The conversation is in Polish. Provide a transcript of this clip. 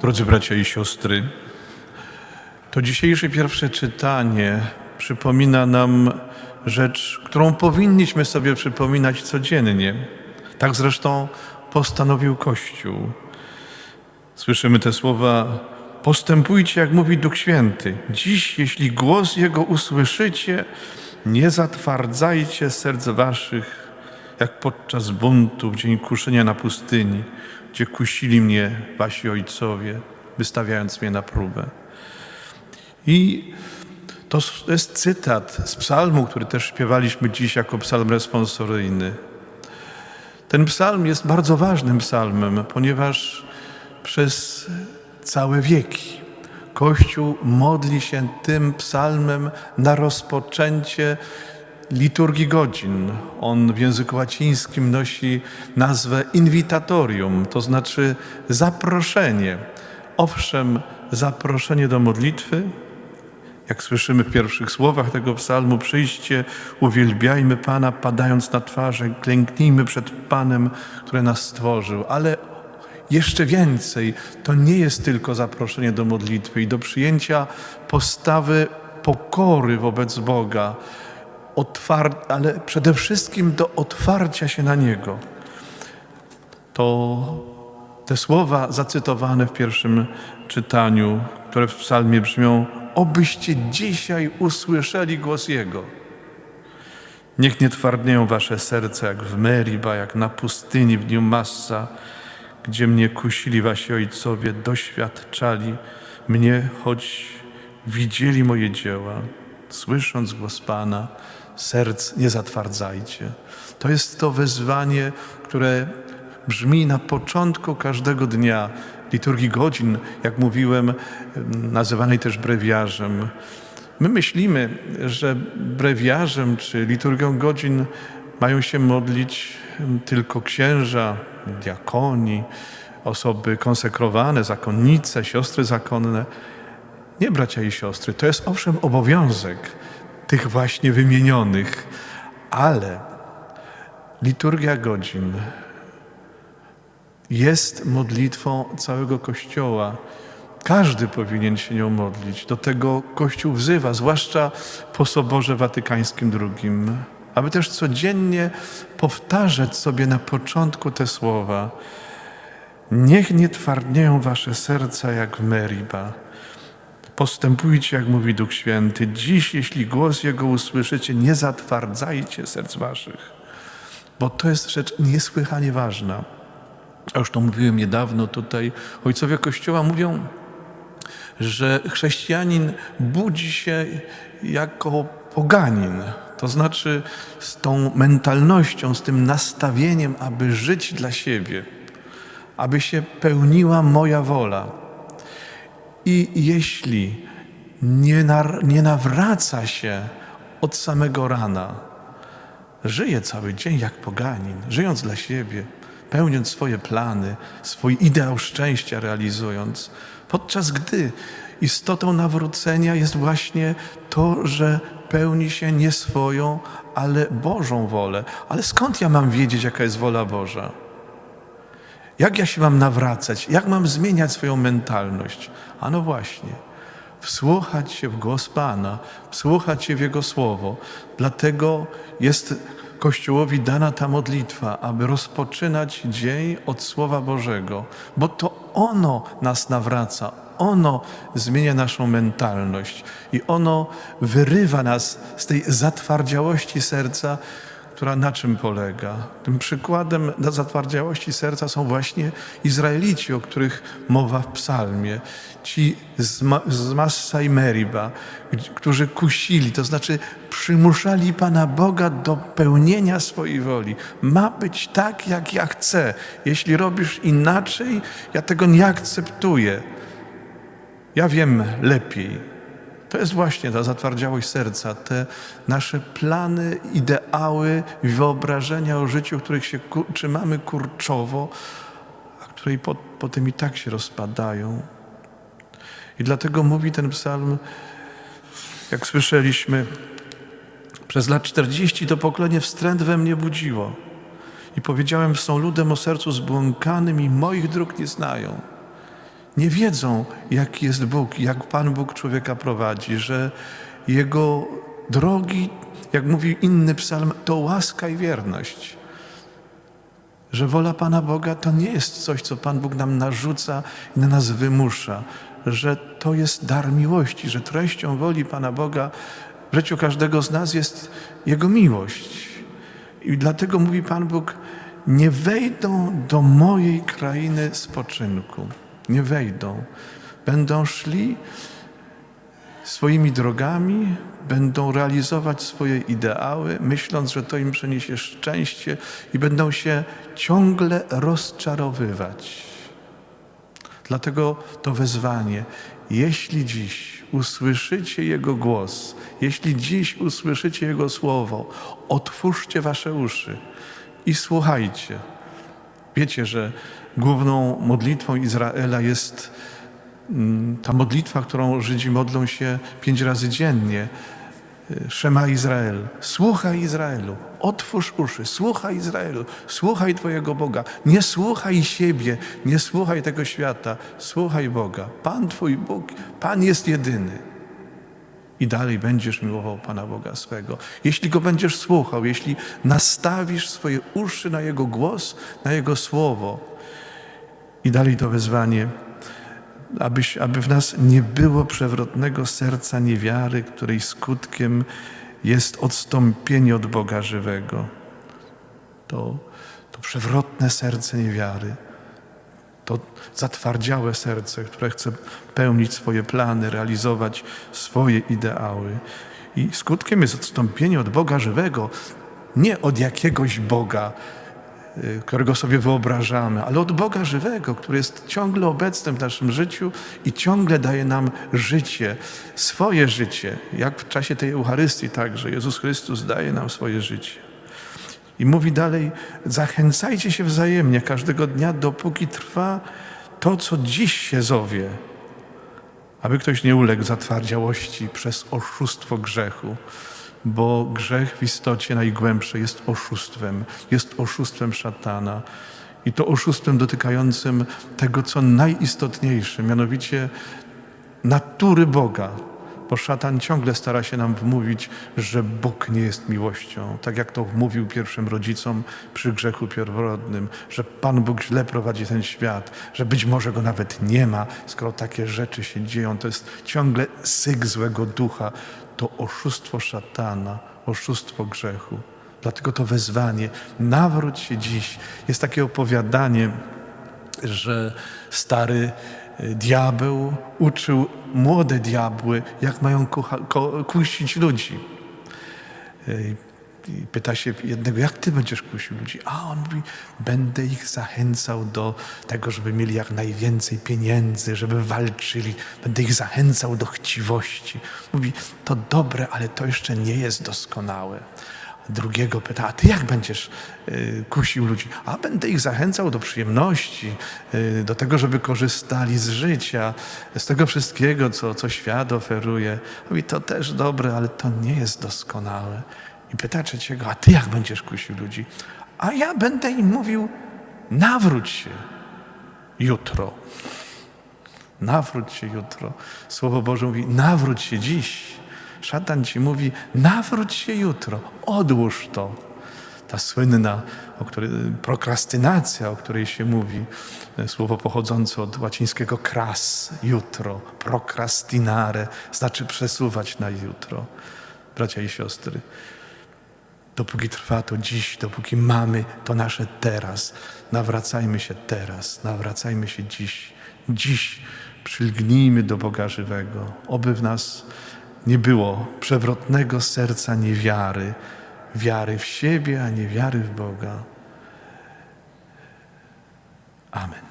Drodzy bracia i siostry, to dzisiejsze pierwsze czytanie przypomina nam rzecz, którą powinniśmy sobie przypominać codziennie. Tak zresztą postanowił Kościół. Słyszymy te słowa: Postępujcie, jak mówi Duch Święty. Dziś, jeśli głos Jego usłyszycie, nie zatwardzajcie serc waszych, jak podczas buntu w dzień kuszenia na pustyni, gdzie kusili mnie wasi ojcowie, wystawiając mnie na próbę. I to jest cytat z psalmu, który też śpiewaliśmy dziś jako psalm responsoryjny. Ten psalm jest bardzo ważnym psalmem, ponieważ przez całe wieki Kościół modli się tym psalmem na rozpoczęcie liturgii godzin. On w języku łacińskim nosi nazwę invitatorium, to znaczy zaproszenie. Owszem, zaproszenie do modlitwy, jak słyszymy w pierwszych słowach tego psalmu, przyjście, uwielbiajmy Pana, padając na twarze, klęknijmy przed Panem, który nas stworzył. Ale jeszcze więcej, to nie jest tylko zaproszenie do modlitwy i do przyjęcia postawy pokory wobec Boga, ale przede wszystkim do otwarcia się na Niego. To te słowa zacytowane w pierwszym czytaniu, które w psalmie brzmią: Obyście dzisiaj usłyszeli głos Jego. Niech nie twardnieją wasze serca jak w Meriba, jak na pustyni w dniu Massa, gdzie mnie kusili wasi ojcowie, doświadczali mnie, choć widzieli moje dzieła. Słysząc głos Pana, serc nie zatwardzajcie. To jest to wezwanie, które brzmi na początku każdego dnia liturgii godzin, jak mówiłem, nazywanej też brewiarzem. My myślimy, że brewiarzem czy liturgią godzin mają się modlić tylko księża, diakoni, osoby konsekrowane, zakonnice, siostry zakonne. Nie, bracia i siostry, to jest owszem obowiązek tych właśnie wymienionych, ale liturgia godzin jest modlitwą całego Kościoła. Każdy powinien się nią modlić. Do tego Kościół wzywa, zwłaszcza po Soborze Watykańskim II, aby też codziennie powtarzać sobie na początku te słowa. Niech nie twardnieją wasze serca jak Meriba. Postępujcie, jak mówi Duch Święty. Dziś, jeśli głos Jego usłyszycie, nie zatwardzajcie serc waszych, bo to jest rzecz niesłychanie ważna. A już to mówiłem niedawno tutaj. Ojcowie Kościoła mówią, że chrześcijanin budzi się jako poganin. To znaczy z tą mentalnością, z tym nastawieniem, aby żyć dla siebie, aby się pełniła moja wola. I jeśli nie, nar- nie nawraca się od samego rana, żyje cały dzień jak poganin, żyjąc dla siebie, pełniąc swoje plany, swój ideał szczęścia realizując, podczas gdy istotą nawrócenia jest właśnie to, że pełni się nie swoją, ale Bożą wolę. Ale skąd ja mam wiedzieć, jaka jest wola Boża? Jak ja się mam nawracać? Jak mam zmieniać swoją mentalność? A no właśnie, wsłuchać się w głos Pana, wsłuchać się w Jego słowo. Dlatego jest Kościołowi dana ta modlitwa, aby rozpoczynać dzień od Słowa Bożego, bo to ono nas nawraca, ono zmienia naszą mentalność i ono wyrywa nas z tej zatwardziałości serca, która na czym polega? Tym przykładem na zatwardziałości serca są właśnie Izraelici, o których mowa w psalmie. Ci z, Ma- z Massa i Meriba, którzy kusili, to znaczy przymuszali Pana Boga do pełnienia swojej woli. Ma być tak, jak ja chcę. Jeśli robisz inaczej, ja tego nie akceptuję. Ja wiem lepiej. To jest właśnie ta zatwardziałość serca, te nasze plany, ideały, wyobrażenia o życiu, których się trzymamy kurczowo, a które po, potem i tak się rozpadają. I dlatego mówi ten psalm, jak słyszeliśmy, przez lat 40 to pokolenie wstręt we mnie budziło. I powiedziałem, są ludem o sercu zbłąkanym i moich dróg nie znają. Nie wiedzą, jaki jest Bóg, jak Pan Bóg człowieka prowadzi, że Jego drogi, jak mówi inny psalm, to łaska i wierność. Że wola Pana Boga to nie jest coś, co Pan Bóg nam narzuca i na nas wymusza, że to jest dar miłości, że treścią woli Pana Boga w życiu każdego z nas jest Jego miłość. I dlatego mówi Pan Bóg, nie wejdą do mojej krainy spoczynku. Nie wejdą. Będą szli swoimi drogami, będą realizować swoje ideały, myśląc, że to im przyniesie szczęście i będą się ciągle rozczarowywać. Dlatego to wezwanie, jeśli dziś usłyszycie Jego głos, jeśli dziś usłyszycie Jego słowo, otwórzcie wasze uszy i słuchajcie. Wiecie, że główną modlitwą Izraela jest mm, ta modlitwa, którą Żydzi modlą się pięć razy dziennie. Szema Izrael, słuchaj Izraelu, otwórz uszy, słuchaj Izraelu, słuchaj Twojego Boga. Nie słuchaj siebie, nie słuchaj tego świata, słuchaj Boga. Pan Twój Bóg, Pan jest jedyny. I dalej będziesz miłował Pana Boga swego. Jeśli Go będziesz słuchał, jeśli nastawisz swoje uszy na Jego głos, na Jego słowo. I dalej to wezwanie, abyś, aby w nas nie było przewrotnego serca niewiary, której skutkiem jest odstąpienie od Boga żywego. To, to przewrotne serce niewiary, to zatwardziałe serce, które chce pełnić swoje plany, realizować swoje ideały. I skutkiem jest odstąpienie od Boga żywego, nie od jakiegoś Boga, y, którego sobie wyobrażamy, ale od Boga żywego, który jest ciągle obecny w naszym życiu i ciągle daje nam życie, swoje życie, jak w czasie tej Eucharystii także. Jezus Chrystus daje nam swoje życie. I mówi dalej, zachęcajcie się wzajemnie każdego dnia, dopóki trwa to, co dziś się zowie, aby ktoś nie uległ zatwardziałości przez oszustwo grzechu, bo grzech w istocie najgłębsze jest oszustwem, jest oszustwem szatana. I to oszustwem dotykającym tego, co najistotniejsze, mianowicie natury Boga, bo szatan ciągle stara się nam wmówić, że Bóg nie jest miłością, tak jak to wmówił pierwszym rodzicom przy grzechu pierworodnym, że Pan Bóg źle prowadzi ten świat, że być może go nawet nie ma, skoro takie rzeczy się dzieją. To jest ciągle syk złego ducha, to oszustwo szatana, oszustwo grzechu. Dlatego to wezwanie, nawróć się dziś. Jest takie opowiadanie, że stary diabeł uczył młode diabły, jak mają kusić ludzi. I pyta się jednego, jak ty będziesz kusił ludzi? A on mówi, będę ich zachęcał do tego, żeby mieli jak najwięcej pieniędzy, żeby walczyli. Będę ich zachęcał do chciwości. Mówi, to dobre, ale to jeszcze nie jest doskonałe. Drugiego pyta, a ty jak będziesz y, kusił ludzi? A będę ich zachęcał do przyjemności, y, do tego, żeby korzystali z życia, z tego wszystkiego, co, co świat oferuje. Mówi, to też dobre, ale to nie jest doskonałe. I pyta trzeciego, a ty jak będziesz kusił ludzi? A ja będę im mówił, nawróć się jutro. Nawróć się jutro. Słowo Boże mówi, nawróć się dziś. Szatan ci mówi, nawróć się jutro, odłóż to. Ta słynna o której, prokrastynacja, o której się mówi, słowo pochodzące od łacińskiego kras, jutro, prokrastinare, znaczy przesuwać na jutro. Bracia i siostry, dopóki trwa to dziś, dopóki mamy to nasze teraz, nawracajmy się teraz, nawracajmy się dziś. Dziś przylgnijmy do Boga żywego, oby w nas nie było przewrotnego serca niewiary, wiary w siebie, a nie wiary w Boga. Amen.